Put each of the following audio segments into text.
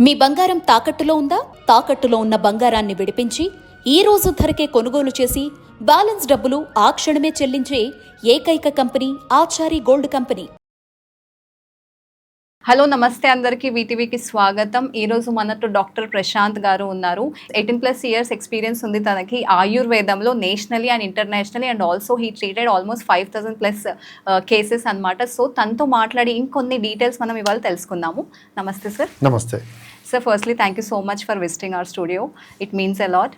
మీ బంగారం తాకట్టులో ఉందా? తాకట్టులో ఉన్న బంగారాన్ని విడిపించి ఈ రోజు ధరకే కొనుగోలు చేసి బ్యాలెన్స్ డబ్బులు ఆ క్షణమే చెల్లించే ఏకైక company Achari gold company. Hello నమస్తే అందరికీ. వీటీవీకి స్వాగతం. ఈ రోజు మనతో డాక్టర్ ప్రశాంత్ గారు ఉన్నారు. ఎయిటీన్ ప్లస్ ఇయర్స్ ఎక్స్పీరియన్స్ ఉంది తనకి. ఆయుర్వేదంలో nationally and internationally and also he treated almost five thousand plus cases అన్నమాట. సో తనతో మాట్లాడి ఇంకొన్ని డీటెయిల్స్ మనం ఇవాళ తెలుసుకుందాము. Namaste sir. Namaste. Sir firstly thank you so much for visiting our studio it means a lot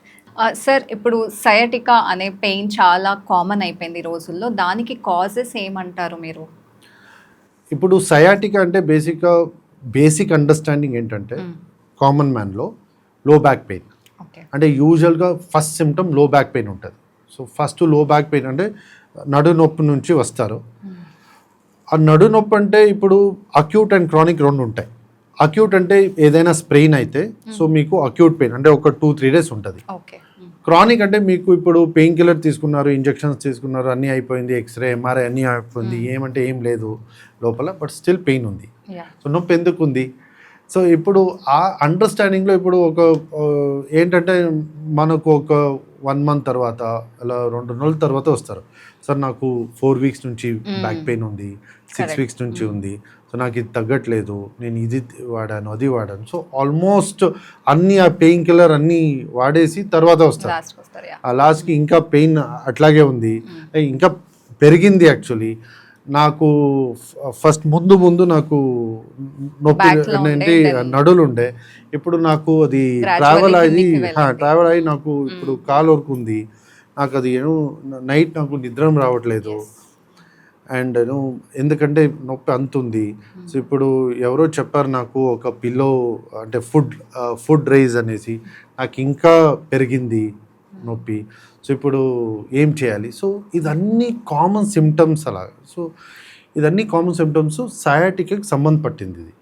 sir ఇప్పుడు sciatica అనే pain చాలా కామన్ అయిపోయింది ఈ రోజుల్లో. దానికి కాజెస్ ఏమంటారు మీరు? ఇప్పుడు సయాటిక్ అంటే బేసిక్గా బేసిక్ అండర్స్టాండింగ్ ఏంటంటే కామన్ మ్యాన్లో లో బ్యాక్ పెయిన్ ఓకే అంటే యూజువల్గా ఫస్ట్ సిమ్టమ్లో బ్యాక్ పెయిన్ ఉంటుంది. సో ఫస్ట్లో బ్యాక్ పెయిన్ అంటే నడు నొప్పి నుంచి వస్తారు. ఆ నడు నొప్పి అంటే ఇప్పుడు అక్యూట్ అండ్ క్రానిక్ రెండు ఉంటాయి. అక్యూట్ అంటే ఏదైనా స్ప్రెయిన్ అయితే సో మీకు అక్యూట్ పెయిన్ అంటే ఒక టూ త్రీ డేస్ ఉంటుంది. ఓకే. క్రానిక్ అంటే మీకు ఇప్పుడు పెయిన్ కిల్లర్ తీసుకున్నారు ఇంజెక్షన్స్ తీసుకున్నారు అన్నీ అయిపోయింది ఎక్స్రే ఎంఆర్ఐ అన్నీ అయిపోయింది ఏమంటే ఏం లేదు లోపల బట్ స్టిల్ పెయిన్ ఉంది. సో నొప్పి ఎందుకు ఉంది? సో ఇప్పుడు ఆ అండర్స్టాండింగ్లో ఇప్పుడు ఒక ఏంటంటే మనకు ఒక వన్ మంత్ తర్వాత అలా రెండు నెలల తర్వాత వస్తారు. సార్ నాకు ఫోర్ వీక్స్ నుంచి బ్యాక్ పెయిన్ ఉంది. సిక్స్. వీక్స్ నుంచి ఉంది. సో నాకు ఇది తగ్గట్లేదు. నేను ఇది వాడాను అది వాడాను. సో ఆల్మోస్ట్ అన్ని ఆ పెయిన్ కిల్లర్ అన్నీ వాడేసి తర్వాత వస్తారు. ఆ లాస్ట్కి ఇంకా పెయిన్ అట్లాగే ఉంది. ఇంకా పెరిగింది యాక్చువల్లీ. నాకు ఫస్ట్ ముందు ముందు నాకు నొప్పి ఏంటి నడులు ఉండే. ఇప్పుడు నాకు అది ట్రావెల్ అయ్యి. ట్రావెల్ అయ్యి నాకు ఇప్పుడు కాలు వరకు ఉంది. నాకు అది ఏమో నైట్ నాకు నిద్రం రావట్లేదు. అండ్ నేను ఎందుకంటే నొప్పి అంత ఉంది. సో ఇప్పుడు ఎవరో చెప్పారు నాకు ఒక పిల్లో అంటే ఫుడ్ ఫుడ్ రైజ్ అనేసి నాకు ఇంకా పెరిగింది. నొప్పి. సో ఇప్పుడు ఏం చేయాలి? సో ఇదన్నీ కామన్ సిమ్టమ్స్ అలా. సో ఇదన్నీ కామన్ సిమ్టమ్స్ సయాటిక్కి సంబంధ పట్టింది ఇది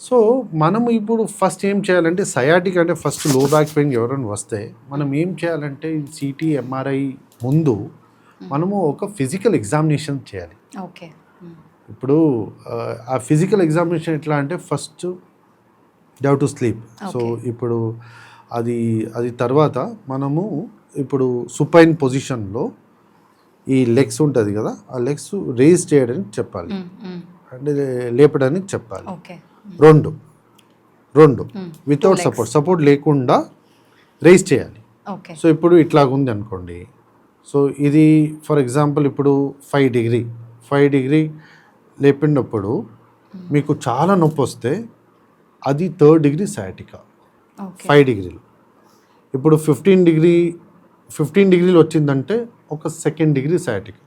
సో మనము ఇప్పుడు ఫస్ట్ ఏం చేయాలంటే సయాటిక్ అంటే ఫస్ట్లో బ్యాక్ పెయిన్ ఎవరైనా వస్తే మనం ఏం చేయాలంటే సిటీ ఎంఆర్ఐ ముందు మనము ఒక ఫిజికల్ ఎగ్జామినేషన్ చేయాలి. ఓకే. ఇప్పుడు ఆ, ఫిజికల్ ఎగ్జామినేషన్ ఎట్లా అంటే first down to sleep so. ఇప్పుడు అది అది తర్వాత మనము ఇప్పుడు సుపైన్ పొజిషన్లో ఈ లెగ్స్ ఉంటుంది కదా ఆ లెగ్స్ రేజ్ చేయడానికి చెప్పాలి. అంటే లేపడానికి చెప్పాలి. రెండు రెండు. వితౌట్. సపోర్ట్ సపోర్ట్ లేకుండా రేస్ చేయాలి. సో ఇప్పుడు ఇట్లాగుంది అనుకోండి. సో ఇది ఫర్ ఎగ్జాంపుల్ ఇప్పుడు ఫైవ్ డిగ్రీ ఫైవ్ డిగ్రీ లేపినప్పుడు మీకు చాలా నొప్పి వస్తే అది third degree sciatica okay five డిగ్రీలు ఇప్పుడు ఫిఫ్టీన్ డిగ్రీ ఫిఫ్టీన్ డిగ్రీలు వచ్చిందంటే ఒక second degree sciatica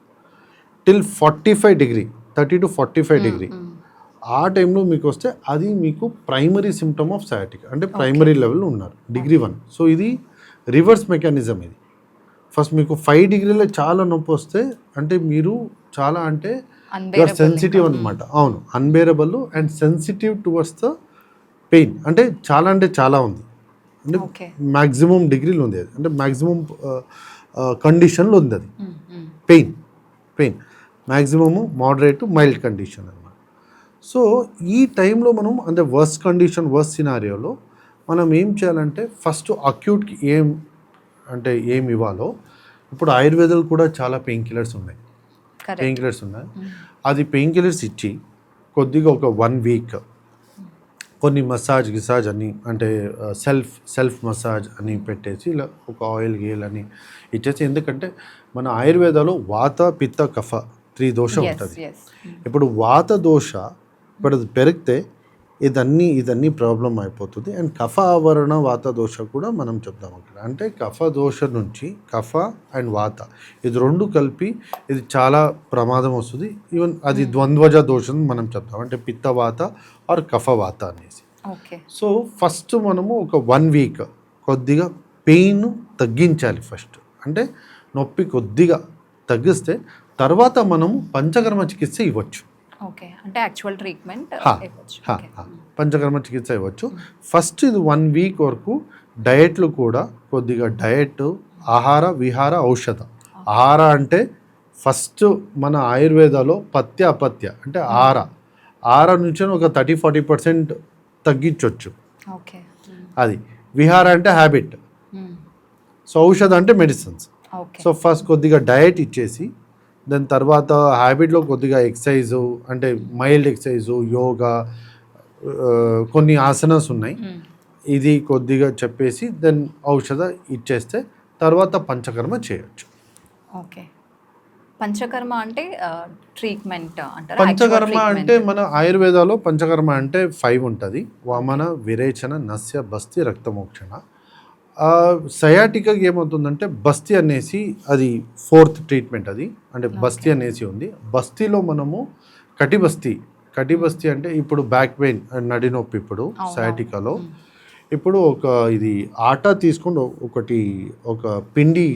till forty five degree thirty two forty five degree ఆ టైంలో మీకు వస్తే అది మీకు ప్రైమరీ సిమ్టమ్ ఆఫ్ సయాటిక్ అంటే ప్రైమరీ లెవెల్ ఉన్నారు డిగ్రీ వన్ సో ఇది రివర్స్ మెకానిజం ఇది. ఫస్ట్ మీకు ఫైవ్ డిగ్రీలో చాలా నొప్పి వస్తే అంటే మీరు చాలా అంటే సెన్సిటివ్ అనమాట అవును unbearable and sensitive towards the pain. అంటే చాలా అంటే చాలా ఉంది. అంటే మ్యాక్సిమం డిగ్రీలు ఉంది అది. అంటే మ్యాక్సిమం కండిషన్లో ఉంది అది. Pain. Pain. Maximum moderate mild condition అనమాట సో ఈ టైంలో మనం అంటే వర్స్ కండిషన్ వర్స్ సినారియోలో మనం ఏం చేయాలంటే ఫస్ట్ అక్యూట్కి ఏం అంటే ఏం ఇవ్వాలో ఇప్పుడు ఆయుర్వేదాలు కూడా చాలా పెయిన్ కిల్లర్స్ ఉన్నాయి. పెయిన్ కిల్లర్స్ ఉన్నాయి. అది పెయిన్ కిల్లర్స్ ఇచ్చి కొద్దిగా ఒక వన్ వీక్ కొన్ని మసాజ్ గిసాజ్ అని అంటే సెల్ఫ్ సెల్ఫ్ మసాజ్ అని పెట్టేసి ఇలా ఒక ఆయిల్ గీల్ అని ఇచ్చేసి ఎందుకంటే మన ఆయుర్వేదాలో వాత పిత్త కఫ త్రీ దోష ఉంటుంది. ఇప్పుడు వాత దోష ఇప్పుడు పెరిగితే ఇదన్నీ ఇదన్నీ ప్రాబ్లం అయిపోతుంది. అండ్ కఫ ఆవరణ వాత దోష కూడా మనం చెప్దాం అక్కడ. అంటే కఫ దోష నుంచి కఫ అండ్ వాత ఇది రెండు కలిపి ఇది చాలా ప్రమాదం వస్తుంది. ఈవెన్ అది ద్వంద్వజ దోషం మనం చెప్తాం. అంటే పిత్తవాత ఆర్ కఫవాత అనేసి. ఓకే. సో ఫస్ట్ మనము ఒక వన్ వీక్ కొద్దిగా పెయిన్ తగ్గించాలి ఫస్ట్. అంటే నొప్పి కొద్దిగా తగ్గిస్తే తర్వాత మనము పంచకర్మ చికిత్స ఇవ్వచ్చు. ఓకే. అంటే యాక్చువల్ ట్రీట్మెంట్. పంచకర్మ చికిత్స ఇవ్వచ్చు. ఫస్ట్ ఇది వన్ వీక్ వరకు డయట్లు కూడా కొద్దిగా డయట్ ఆహార విహార ఔషధ. ఆహార అంటే ఫస్ట్ మన ఆయుర్వేదాలో పత్య అపత్య అంటే ఆర ఆర నుంచి ఒక థర్టీ ఫార్టీ పర్సెంట్ తగ్గించవచ్చు ఓకే. అది. విహార అంటే హ్యాబిట్ సో ఔషధ అంటే మెడిసిన్స్ సో ఫస్ట్ కొద్దిగా డయట్ ఇచ్చేసి దాని తర్వాత హ్యాబిట్లో కొద్దిగా ఎక్సర్సైజు అంటే మైల్డ్ ఎక్సర్సైజు యోగా కొన్ని ఆసనాస్ ఉన్నాయి. ఇది కొద్దిగా చెప్పేసి దెన్ ఔషధ ఇచ్చేస్తే తర్వాత పంచకర్మ చేయొచ్చు. ఓకే. పంచకర్మ అంటే ట్రీట్మెంట్ అంటారా? పంచకర్మ అంటే మన ఆయుర్వేదాలో పంచకర్మ అంటే ఫైవ్ ఉంటుంది. వామన విరేచన నస్య బస్తి రక్తమోక్షణ. సయాటికాకి ఏమవుతుందంటే బస్తి అనేసి అది ఫోర్త్ ట్రీట్మెంట్ అది. అంటే బస్తి అనేసి ఉంది. బస్తీలో మనము కటిబస్తి కటిబస్తి అంటే ఇప్పుడు బ్యాక్ పెయిన్ నడి నొప్పి ఇప్పుడు. సయాటికాలో. ఇప్పుడు ఒక ఇది ఆటా తీసుకొని ఒకటి ఒక పిండి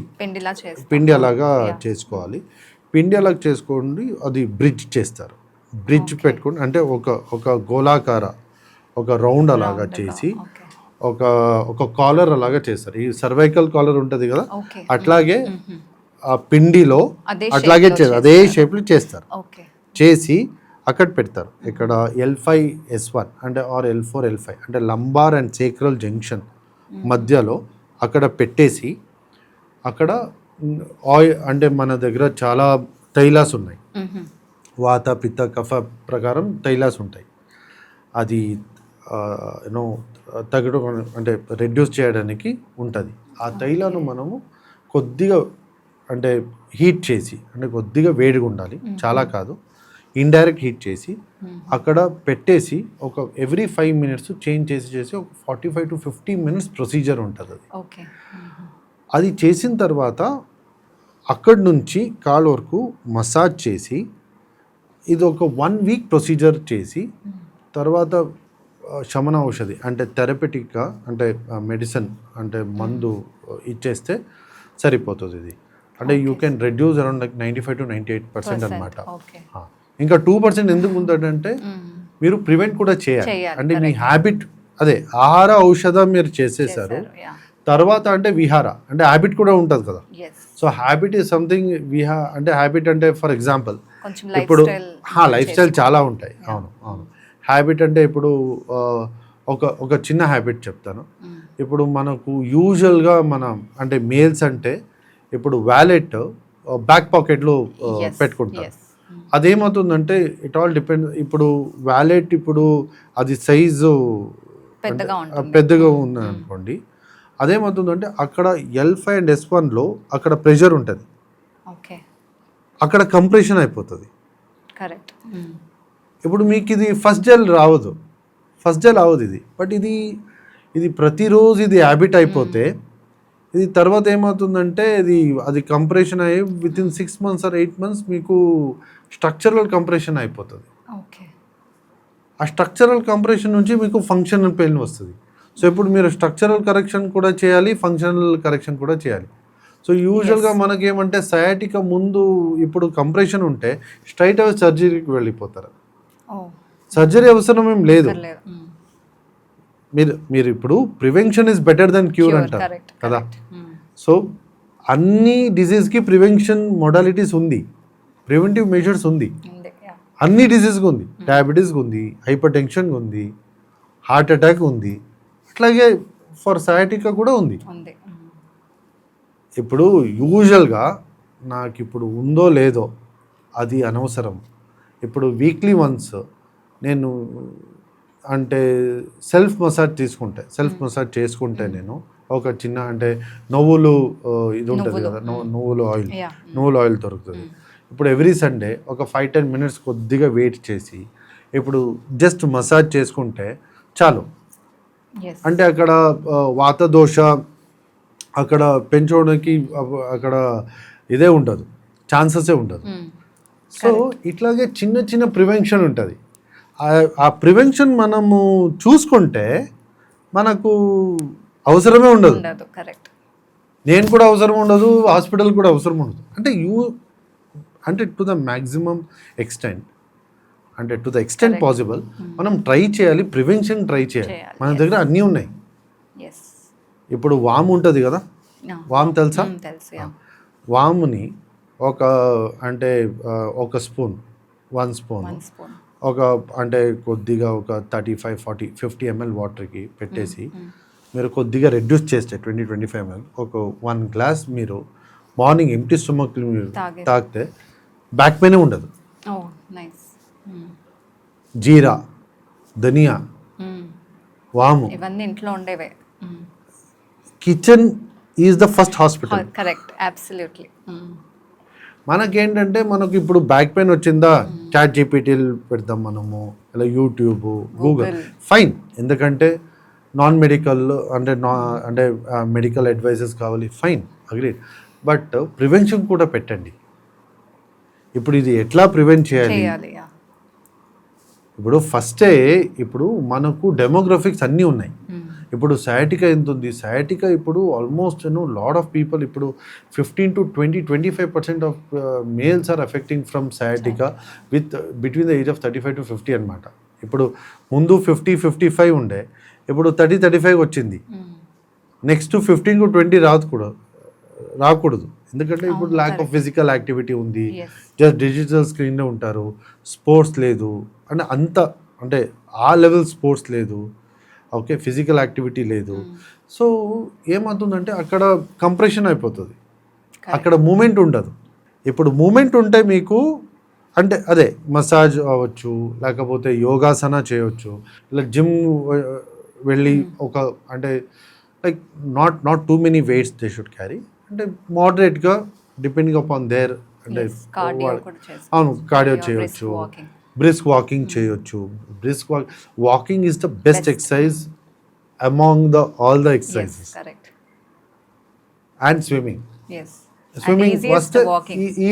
పిండి అలాగా. చేసుకోవాలి. పిండి అలాగ చేసుకోండి అది బ్రిడ్జ్ చేస్తారు. బ్రిడ్జ్. పెట్టుకొని అంటే ఒక ఒక గోళాకార ఒక రౌండ్ అలాగా. చేసి ఒక ఒక కాలర్ అలాగా చేస్తారు. ఈ సర్వైకల్ కాలర్ ఉంటుంది కదా? అట్లాగే. ఆ పిండిలో అట్లాగే చేస్తారు. అదే. షేప్లో చేస్తారు. చేసి అక్కడ పెడతారు. ఇక్కడ ఎల్ ఫైవ్ ఎస్ వన్ అంటే or L four L five అంటే లంబార్ అండ్ సేక్రల్ జంక్షన్ మధ్యలో అక్కడ పెట్టేసి అక్కడ ఆయిల్ అంటే మన దగ్గర చాలా తైలాస్ ఉన్నాయి. వాత పిత్త కఫ ప్రకారం తైలాస్ ఉంటాయి. అది యూనో తగ్గడం అంటే రెడ్యూస్ చేయడానికి ఉంటుంది. ఆ తైలాను మనము కొద్దిగా అంటే హీట్ చేసి అంటే కొద్దిగా వేడిగా ఉండాలి. చాలా కాదు. ఇండైరెక్ట్ హీట్ చేసి అక్కడ పెట్టేసి ఒక ఎవ్రీ ఫైవ్ మినిట్స్ చేంజ్ చేసి చేసి ఒక forty five to fifty minutes procedure ఉంటుంది అది. అది చేసిన తర్వాత అక్కడి నుంచి కాల్ వరకు మసాజ్ చేసి ఇది ఒక వన్ వీక్ ప్రొసీజర్ చేసి తర్వాత శమన ఔషధి అంటే థెరపెటిక్గా అంటే మెడిసిన్ అంటే మందు ఇచ్చేస్తే సరిపోతుంది ఇది. అంటే you can reduce around like ninety five to ninety eight percent అనమాట ఇంకా టూ పర్సెంట్ ఎందుకు ఉందంటే. మీరు ప్రివెంట్ కూడా చేయాలి. అంటే మీ. హ్యాబిట్ అదే ఆహార ఔషధం మీరు చేసేసారు తర్వాత అంటే విహార అంటే హ్యాబిట్ కూడా ఉంటుంది కదా. సో హ్యాబిట్ ఈజ్ సంథింగ్ విహా అంటే హ్యాబిట్ అంటే ఫర్ ఎగ్జాంపుల్ ఇప్పుడు లైఫ్ స్టైల్ చాలా ఉంటాయి. అవును అవును. హ్యాబిట్ అంటే ఇప్పుడు ఒక ఒక చిన్న హ్యాబిట్ చెప్తాను. ఇప్పుడు మనకు యూజువల్గా మనం అంటే మేల్స్ అంటే ఇప్పుడు వ్యాలెట్ బ్యాక్ పాకెట్లో పెట్టుకుంటారు అదేమవుతుందంటే ఇట్ ఆల్ డిపెండ్ ఇప్పుడు వ్యాలెట్ ఇప్పుడు అది సైజు పెద్దగా ఉంది అనుకోండి అదేమవుతుందంటే అక్కడ ఎల్ ఫైవ్ అండ్ ఎస్ వన్లో అక్కడ ప్రెషర్ ఉంటుంది. అక్కడ కంప్రెషన్ అయిపోతుంది. కరెక్ట్ ఇప్పుడు మీకు ఇది ఫస్ట్ జెల్ రావదు. ఫస్ట్ జెల్ అవ్వదు ఇది. బట్ ఇది ఇది ప్రతిరోజు ఇది హ్యాబిట్ అయిపోతే ఇది తర్వాత ఏమవుతుందంటే ఇది అది కంప్రెషన్ అయ్యి within six months or eight months మీకు స్ట్రక్చరల్ కంప్రెషన్ అయిపోతుంది. ఓకే ఆ స్ట్రక్చరల్ కంప్రెషన్ నుంచి మీకు ఫంక్షనల్ పెయిన్ వస్తుంది. సో ఇప్పుడు మీరు స్ట్రక్చరల్ కరెక్షన్ కూడా చేయాలి ఫంక్షనల్ కరెక్షన్ కూడా చేయాలి. సో యూజువల్గా మనకి ఏమంటే సయాటిక ముందు ఇప్పుడు కంప్రెషన్ ఉంటే స్ట్రైట్ అవే సర్జరీకి వెళ్ళిపోతారు. సర్జరీ అవసరం ఏం లేదు. మీరు మీరు ఇప్పుడు prevention is better than cure అంటారు కదా? సో అన్ని డిసీజ్కి ప్రివెన్షన్ మొడాలిటీస్ ఉంది. ప్రివెంటివ్ మెజర్స్ ఉంది. అన్ని డిసీజ్కి ఉంది. డయాబెటీస్కి ఉంది హైపర్ టెన్షన్కి ఉంది హార్ట్ అటాక్ ఉంది. అట్లాగే ఫర్ సయాటికా కూడా ఉంది. ఇప్పుడు యూజువల్గా నాకు ఇప్పుడు ఉందో లేదో అది అనవసరం. ఇప్పుడు వీక్లీ వన్స్ నేను అంటే సెల్ఫ్ మసాజ్ తీసుకుంటే సెల్ఫ్ మసాజ్ చేసుకుంటే నేను. ఒక చిన్న అంటే నువ్వులు ఇది ఉంటుంది. కదా నువ్వు- నువ్వులు ఆయిల్ నువ్వుల ఆయిల్ దొరుకుతుంది. ఇప్పుడు ఎవ్రీ సండే ఒక ఫైవ్ టెన్ మినిట్స్ కొద్దిగా వెయిట్ చేసి ఇప్పుడు జస్ట్ మసాజ్ చేసుకుంటే చాలు. అంటే అక్కడ వాత దోష అక్కడ పెంచడానికి అక్కడ ఇదే ఉండదు. ఛాన్సెసే ఉండదు. సో ఇట్లాగే చిన్న చిన్న ప్రివెన్షన్ ఉంటుంది. ఆ ప్రివెన్షన్ మనము చూసుకుంటే మనకు అవసరమే ఉండదు. కరెక్ట్ నేను కూడా అవసరం ఉండదు హాస్పిటల్ కూడా అవసరం ఉండదు. అంటే యూ అంటే టు ద మ్యాక్సిమం ఎక్స్టెంట్ అంటే టు ద ఎక్స్టెంట్. పాసిబుల్ మనం ట్రై చేయాలి ప్రివెన్షన్ ట్రై చేయాలి. మన. దగ్గర అన్నీ ఉన్నాయి. ఇప్పుడు వామ్ ఉంటుంది కదా? వామ్ తెలుసా? యా వాముని ఒక అంటే ఒక స్పూన్ వన్ స్పూన్. ఒక అంటే కొద్దిగా ఒక thirty five forty fifty ML వాటర్కి పెట్టేసి మీరు కొద్దిగా రెడ్యూస్ చేస్తే ట్వంటీ ట్వంటీ ఫైవ్ ఎంఎల్ ఒక వన్ గ్లాస్ మీరు మార్నింగ్ ఎంటీ స్టమక్ మీరు. తాగితే బ్యాక్ పెయిన్ ఉండదు. జీరా ధనియా వాము. ఇవన్నీ ఇంట్లో ఉండేవే. Kitchen is the first hospital correct. Absolutely మనకేంటంటే మనకు ఇప్పుడు బ్యాక్ పెయిన్ వచ్చిందా? చాట్ జీపీటీలు పెడతాం మనము. ఇలా యూట్యూబ్ గూగుల్ ఫైన్ ఎందుకంటే నాన్ మెడికల్ అంటే నా అంటే మెడికల్ అడ్వైజెస్ కావాలి. ఫైన్ అగ్రీ బట్ ప్రివెన్షన్ కూడా పెట్టండి. ఇప్పుడు ఇది ఎట్లా ప్రివెంట్ చేయాలి. ఇప్పుడు ఫస్టే ఇప్పుడు మనకు డెమోగ్రఫిక్స్ అన్నీ ఉన్నాయి. ఇప్పుడు సయాటికా ఎంత ఉంది సయాటికా ఇప్పుడు almost you know lot of people ఇప్పుడు fifteen to twenty twenty five percent of males are affecting from sciatica with between the age of thirty five to fifty అనమాట ఇప్పుడు ముందు ఫిఫ్టీ ఫిఫ్టీ ఫైవ్ ఉండే ఇప్పుడు thirty thirty five వచ్చింది. Next fifteen to twenty రాకూడదు రాకూడదు. ఎందుకంటే ఇప్పుడు ల్యాక్ ఆఫ్ ఫిజికల్ యాక్టివిటీ ఉంది. జస్ట్ డిజిటల్ స్క్రీన్లో ఉంటారు స్పోర్ట్స్ లేదు అంటే అంత అంటే ఆ లెవెల్ స్పోర్ట్స్ లేదు. ఓకే ఫిజికల్ యాక్టివిటీ లేదు. సో ఏమవుతుందంటే అక్కడ కంప్రెషన్ అయిపోతుంది. అక్కడ మూమెంట్ ఉండదు. ఇప్పుడు మూమెంట్ ఉంటే మీకు అంటే అదే మసాజ్ అవ్వచ్చు లేకపోతే యోగాసన చేయవచ్చు ఇలా జిమ్ వెళ్ళి ఒక అంటే like not not too many weights they should carry అంటే మోడరేట్గా డిపెండింగ్ అపాన్ దేర్ అంటే. అవును కార్డియో walking. బ్రిస్క్ వాకింగ్ చేయొచ్చు. Brisk walk walking is the best exercise among the all the exercises and swimming swimming first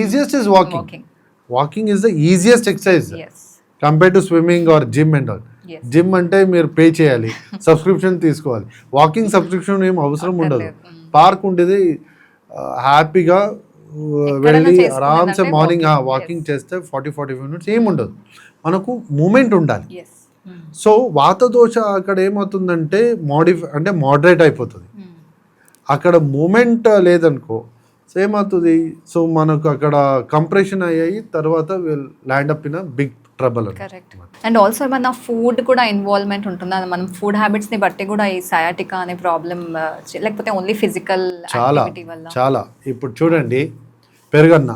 easiest is walking walking is the easiest exercise compare to swimming or gym and all. Gym అంటే మీరు pay చేయాలి. Subscription తీసుకోవాలి. Walking subscription ఏం అవసరం ఉండదు. Park ఉండేది హ్యాపీగా వెళ్ళి ఆరామ్సే మార్నింగ్ వాకింగ్ చేస్తే ఫార్టీ ఫార్టీ మినిట్స్ ఏం ఉండదు. మనకు మూమెంట్ ఉండాలి. సో వాత దోష అక్కడ ఏమవుతుందంటే మోడిఫై అంటే మోడరేట్ అయిపోతుంది. Mm. అక్కడ మూమెంట్ లేదనుకో సో ఏమవుతుంది సో మనకు అక్కడ కంప్రెషన్ అయ్యాయి తర్వాత land up in big trouble correct and also ఏమన్నా ఫుడ్ కూడా ఇన్వాల్వ్మెంట్ ఉంటుందా? మనం ఫుడ్ హ్యాబిట్స్ని బట్టి కూడా ఈ సయాటికా అనే ప్రాబ్లం లేకపోతే ఓన్లీ ఫిజికల్ చాలా చాలా. ఇప్పుడు చూడండి పెరుగన్న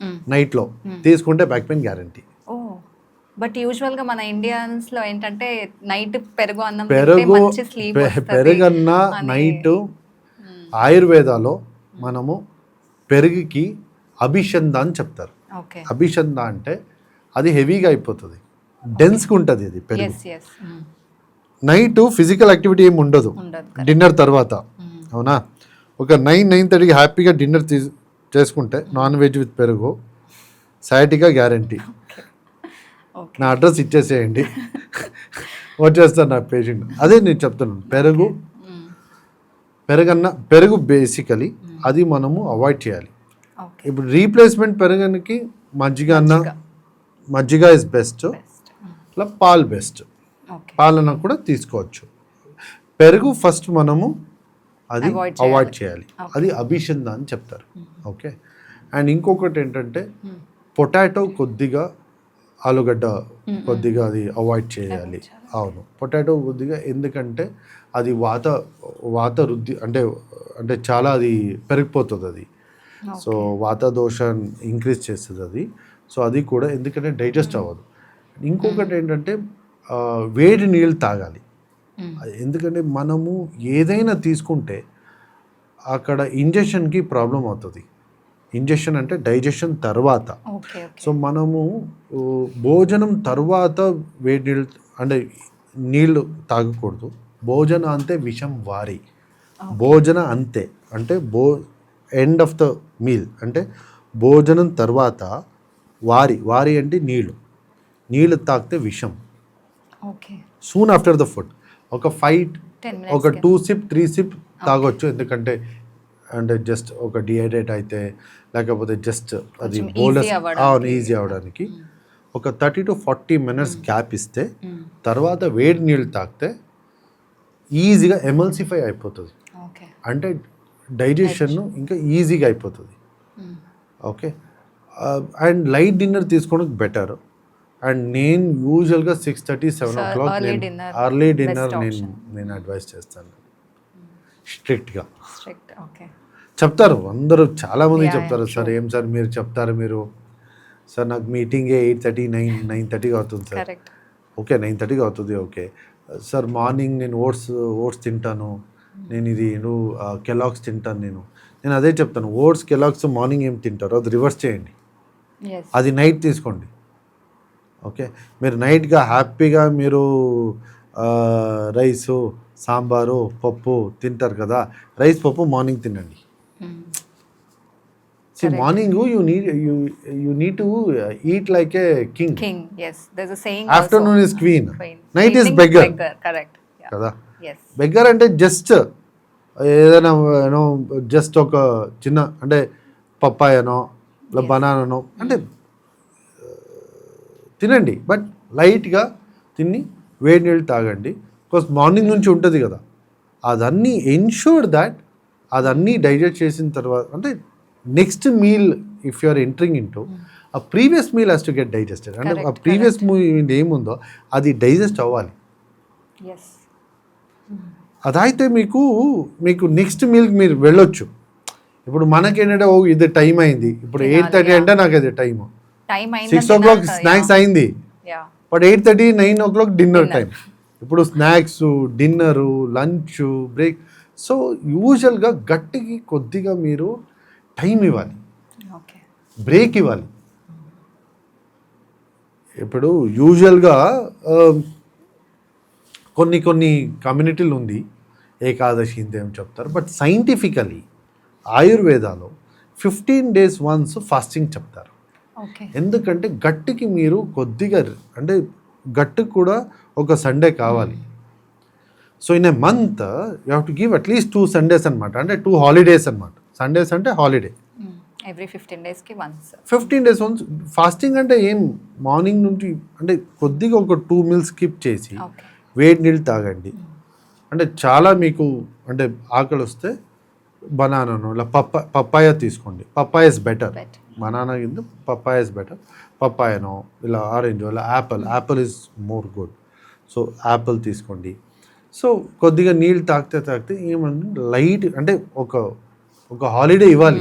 Mm. నైట్లో తీసుకుంటే బ్యాక్ పెయిన్ గ్యారంటీ బట్ యూజువల్గా మన ఇండియన్స్లో ఏంటంటే నైట్ పెరుగు అన్నం పెరుగు పెరుగన్న నైట్ ఆయుర్వేదాలో మనము పెరుగుకి అభిషంద అని చెప్తారు. ఓకే. అభిషంద అంటే అది హెవీగా అయిపోతుంది. డెన్స్గా ఉంటుంది అది పెరుగు. నైట్ ఫిజికల్ యాక్టివిటీ ఏమి ఉండదు. డిన్నర్ తర్వాత. అవునా? ఒక నైన్ నైన్ థర్టీకి హ్యాపీగా డిన్నర్ తీ చేసుకుంటే నాన్ వెజ్ విత్ పెరుగు సైటిగా గ్యారంటీ. నా అడ్రస్ ఇచ్చేసేయండి. వచ్చేస్తాను నా పేషెంట్? అదే నేను చెప్తున్నాను. పెరుగు పెరుగన్న పెరుగు బేసికలీ అది మనము అవాయిడ్ చేయాలి. ఇప్పుడు రీప్లేస్మెంట్ పెరుగనికి మజ్జిగ అన్న మజ్జిగ ఇస్ బెస్ట్ ఇలా పాల్ బెస్ట్ పాలన కూడా తీసుకోవచ్చు. పెరుగు ఫస్ట్ మనము అది అవాయిడ్ చేయాలి. చేయాలి. అది అభిషంద అని చెప్తారు. ఓకే అండ్ ఇంకొకటి ఏంటంటే పొటాటో కొద్దిగా ఆలుగడ్డ కొద్దిగా అది అవాయిడ్ చేయాలి. అవును. పొటాటో కొద్దిగా ఎందుకంటే అది వాత వాత రుద్ది అంటే అంటే చాలా అది పెరిగిపోతుంది అది. సో వాత దోష ఇంక్రీజ్ చేస్తుంది అది. సో అది కూడా ఎందుకంటే డైజెస్ట్ అవ్వదు. ఇంకొకటి ఏంటంటే వేడి నీళ్ళు తాగాలి. ఎందుకంటే మనము ఏదైనా తీసుకుంటే అక్కడ ఇంజెక్షన్కి ప్రాబ్లం అవుతుంది. ఇంజెక్షన్ అంటే డైజెషన్ తర్వాత. సో మనము భోజనం తర్వాత వేడి నీళ్ళు అంటే నీళ్ళు తాగకూడదు. భోజన అంతే విషం వారి. భోజన అంతే. అంటే భో ఎండ్ ఆఫ్ ద మీల్. అంటే భోజనం తర్వాత వారి వారి అంటే నీళ్ళు. నీళ్ళు తాగితే విషం. Okay. Soon after the food ఒక ఫైవ్ ఒక టూ సిప్ త్రీ సిప్ తాగొచ్చు. ఎందుకంటే అంటే జస్ట్ ఒక డిహైడ్రేట్ అయితే లేకపోతే జస్ట్ అది బోలస్ easy అవ్వడానికి. అవును ఈజీ అవడానికి ఒక thirty to forty minutes gap ఇస్తే తర్వాత వేడి నీళ్ళు తాగితే ఈజీగా ఎమల్సిఫై అయిపోతుంది. అంటే డైజెషన్ ఇంకా ఈజీగా అయిపోతుంది. ఓకే అండ్ లైట్ డిన్నర్ తీసుకోవడానికి బెటర్ అండ్ నేను యూజువల్గా six thirty seven o'clock early dinner నేను. నేను అడ్వైస్ చేస్తాను. స్ట్రిక్ట్గా స్ట్రిక్ట్ ఓకే చెప్తారు అందరూ చాలా మంది Yeah, చెప్తారు సార్ ఏం సార్ మీరు చెప్తారు మీరు? సార్ నాకు meeting eight thirty nine nine థర్టీకి అవుతుంది సార్. ఓకే నైన్ థర్టీకి అవుతుంది ఓకే సార్ మార్నింగ్ నేను ఓట్స్ ఓట్స్ తింటాను. నేను ఇది కెలాక్స్ తింటాను నేను. నేను అదే చెప్తాను ఓట్స్ కెలాక్స్ మార్నింగ్ ఏం తింటారో? అది రివర్స్ చేయండి. అది నైట్ తీసుకోండి. ఓకే? మీరు నైట్గా హ్యాపీగా మీరు రైసు సాంబారు పప్పు తింటారు కదా రైస్ పప్పు మార్నింగ్ తినండి. See morning you need you you need to eat like a king afternoon is queen night is beggar కదా? బెగ్గర్ అంటే జస్ట్ ఏదైనా యూనో జస్ట్ ఒక చిన్న అంటే పప్పాయనో బనానానో అంటే తినండి. బట్ లైట్గా తిని వేడి నీళ్ళు తాగండి. బికాస్ మార్నింగ్ నుంచి ఉంటుంది కదా. అదన్నీ ఎన్షూర్ దాట్ అదన్నీ డైజెస్ట్ చేసిన తర్వాత అంటే next meal if you are entering into the previous meal has to get digested అంటే ఆ ప్రీవియస్ మీల్ ఏముందో అది డైజెస్ట్ అవ్వాలి. అదైతే మీకు మీకు నెక్స్ట్ మీల్కి మీరు వెళ్ళొచ్చు. ఇప్పుడు మనకేంటంటే ఓ ఇది టైం అయింది. ఇప్పుడు ఎయిట్ థర్టీ. అంటే నాకు అది time six o'clock snacks అయింది. But eight thirty nine o'clock dinner. Time ఇప్పుడు snacks dinner lunch break so యూజువల్గా గట్టికి కొద్దిగా మీరు టైం ఇవ్వాలి. బ్రేక్ ఇవ్వాలి. ఇప్పుడు యూజువల్గా ఆ, కొన్ని కొన్ని కమ్యూనిటీలు ఉంది. ఏకాదశి ఇంత ఏం చెప్తారు బట్ సైంటిఫికలీ ఆయుర్వేదాలో ఫిఫ్టీన్ డేస్ వన్స్ ఫాస్టింగ్ చెప్తారు. ఓకే. ఎందుకంటే గట్టుకి మీరు కొద్దిగా అంటే గట్టుకు కూడా ఒక సండే కావాలి. So in a month you have to give at least two Sundays అనమాట అంటే టూ హాలిడేస్ అనమాట సండేస్ అంటే హాలిడే. ఎవ్రీ ఫిఫ్టీన్ డేస్కి once. Fifteen days once fasting అంటే ఏం? మార్నింగ్ నుంచి అంటే కొద్దిగా ఒక టూ మీల్స్ స్కిప్ చేసి వేడి నీళ్ళు తాగండి. అంటే చాలా మీకు అంటే ఆకలి వస్తే బనానాను ఇలా పప్ప పప్పాయ తీసుకోండి. Papaya is better. బనానా కింద పప్పాయ ఇస్ బెటర్ పప్పాయనో ఇలా ఆరెంజ్ ఇలా apple apple is more good so apple తీసుకోండి. సో కొద్దిగా నీళ్ళు తాగితే తాగితే ఏమంటే లైట్ అంటే ఒక ఒక హాలిడే ఇవ్వాలి.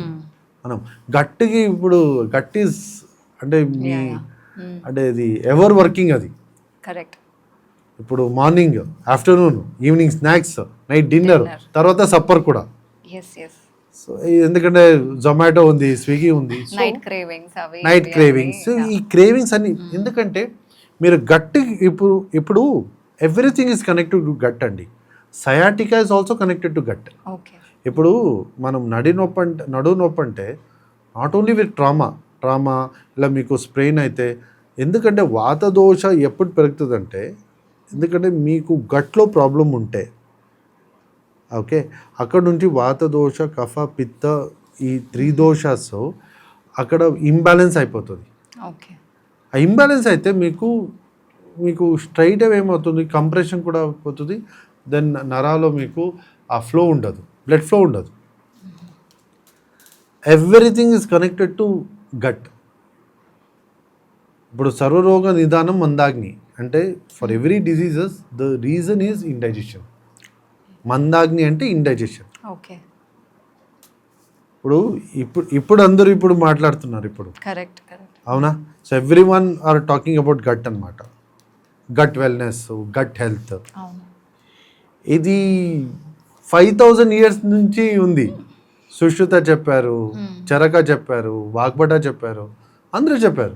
మనం గట్టికి ఇప్పుడు గట్టి అంటే మీ Yeah, yeah. Mm. అంటే ఇది ఎవర్ వర్కింగ్ అది. కరెక్ట్ ఇప్పుడు morning afternoon evening snacks night dinner. తర్వాత సప్పర్ కూడా. సో ఎందుకంటే జొమాటో ఉంది స్విగ్గీ ఉంది నైట్ క్రేవింగ్స్ అవి నైట్ క్రేవింగ్స్ ఈ క్రేవింగ్స్ అన్ని ఎందుకంటే మీరు గట్టి ఇప్పుడు ఇప్పుడు everything is connected to gut అండి. Sciatica is also connected to gut ఇప్పుడు మనం నడి నొప్పి అంటే నడువు నొప్పి అంటే not only with trauma trauma ఇలా మీకు స్ప్రెయిన్ అయితే ఎందుకంటే వాత దోష ఎప్పుడు పెరుగుతుందంటే ఎందుకంటే మీకు గట్లో ప్రాబ్లం ఉంటే ఓకే? అక్కడ నుంచి వాత దోష కఫ పిత్త ఈ త్రీ దోషాస్ అక్కడ ఇంబ్యాలెన్స్ అయిపోతుంది. ఓకే. ఆ ఇంబ్యాలెన్స్ అయితే మీకు మీకు స్ట్రైట్ అవే ఏమవుతుంది? కంప్రెషన్ కూడా పోతుంది. దెన్ నరాలో మీకు ఆ ఫ్లో ఉండదు. బ్లడ్ ఫ్లో ఉండదు. Everything is connected to gut. ఇప్పుడు సర్వరోగ నిదానం మందాగ్ని. అంటే for every diseases the reason is indigestion. మందాగ్ని అంటే ఇండైజెషన్. ఓకే. ఇప్పుడు ఇప్పుడు ఇప్పుడు అందరూ ఇప్పుడు మాట్లాడుతున్నారు ఇప్పుడు. Correct correct. అవునా? So every one are talking about gut అనమాట గట్ వెల్నెస్ గట్ హెల్త్. ఇది ఫైవ్ థౌజండ్ ఇయర్స్ నుంచి ఉంది. సుశ్రుత చెప్పారు చరక చెప్పారు వాగ్భట చెప్పారు అందరూ చెప్పారు.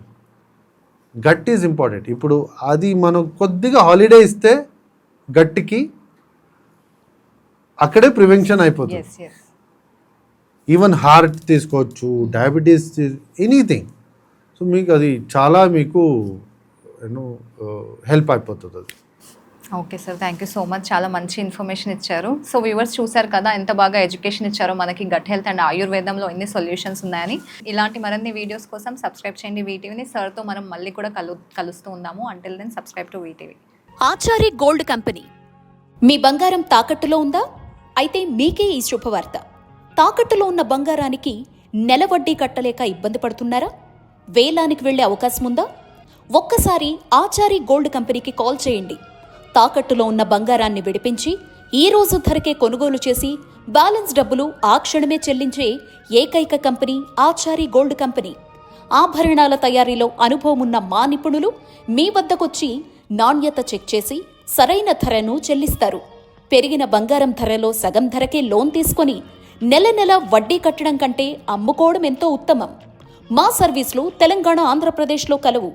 Gut is important. ఇప్పుడు అది మనం కొద్దిగా హాలిడే ఇస్తే గట్టికి అక్కడే ప్రివెన్షన్ అయిపోతుంది. ఈవెన్ హార్ట్ తీసుకోవచ్చు డయాబెటీస్ ఎనీథింగ్ సో మీకు అది చాలా మీకు యూనో హెల్ప్ అయిపోతుంది అది. Okay sir thank you so much చాలా మంచి ఇన్ఫర్మేషన్ ఇచ్చారు. సో వ్యూవర్స్ చూసారు కదా ఎంత బాగా ఎడ్యుకేషన్ ఇచ్చారో మనకి గట్ హెల్త్ అండ్ ఆయుర్వేదంలో ఎన్ని సొల్యూషన్స్ ఉన్నాయని. ఇలాంటి మరిన్ని వీడియోస్ కోసం సబ్స్క్రైబ్ చేయండి వీటీవీని సార్తో మనం మళ్ళీ కూడా కలు కలుస్తూ ఉందాము until then subscribe to VTV Achari gold company. మీ బంగారం తాకట్టులో ఉందా? అయితే మీకే ఈ శుభవార్త. తాకట్టులో ఉన్న బంగారానికి నెల వడ్డీ కట్టలేక ఇబ్బంది పడుతున్నారా? వేలానికి వెళ్ళే అవకాశం ఉందా? ఒక్కసారి ఆచారి గోల్డ్ కంపెనీకి కాల్ చేయండి. తాకట్టులో ఉన్న బంగారాన్ని విడిపించి ఈ రోజు ధరకే కొనుగోలు చేసి బ్యాలెన్స్ డబ్బులు ఆ క్షణమే చెల్లించే ఏకైక కంపెనీ ఆచారి గోల్డ్ కంపెనీ. ఆభరణాల తయారీలో అనుభవం ఉన్న మా నిపుణులు మీ వద్దకొచ్చి నాణ్యత చెక్ చేసి సరైన ధరను చెల్లిస్తారు. పెరిగిన బంగారం ధరలో సగం ధరకే లోన్ తీసుకొని నెల నెల వడ్డీ కట్టడం కంటే అమ్ముకోవడం ఎంతో ఉత్తమం. మా సర్వీసులు తెలంగాణ ఆంధ్రప్రదేశ్లో కలవు.